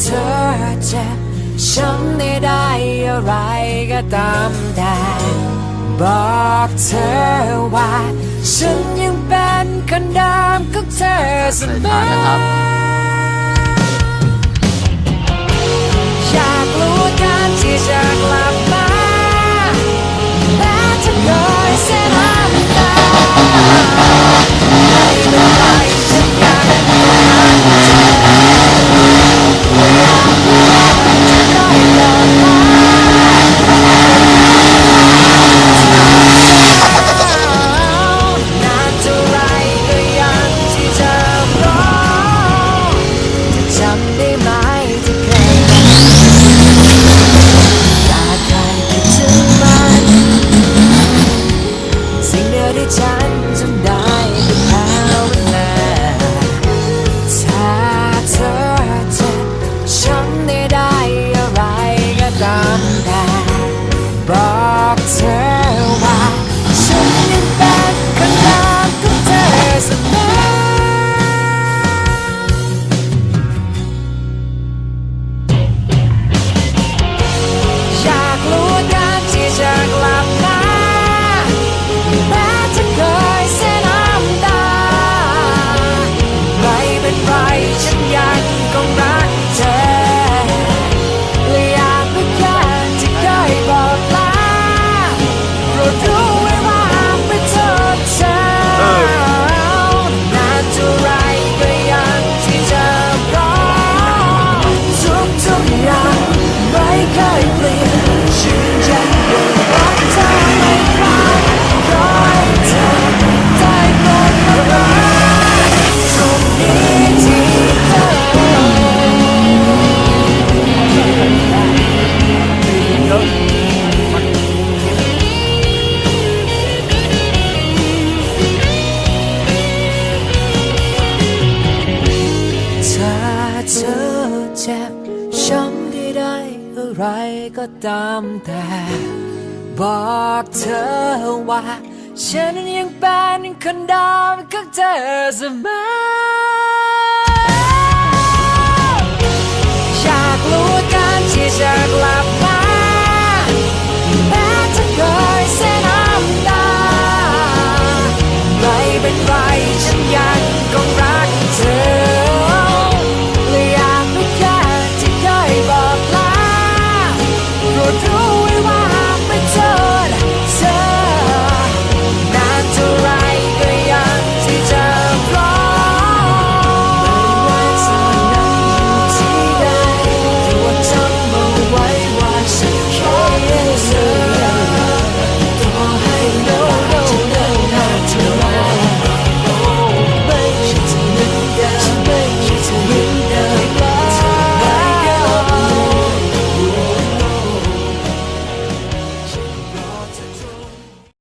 เธอเจ็บช้ำในได้อะไรก็ตามแต่บอกเธอว่า ฉันยังเป็นคนเดิมของเธอเสมออยากรู้กันที่จะ เคยเปลี่ยนชื่นยังคงรักเธอ ไรก็ตามแต่ บอกเธอว่า ฉันยังเป็นคนเดิมของเธอเสมอ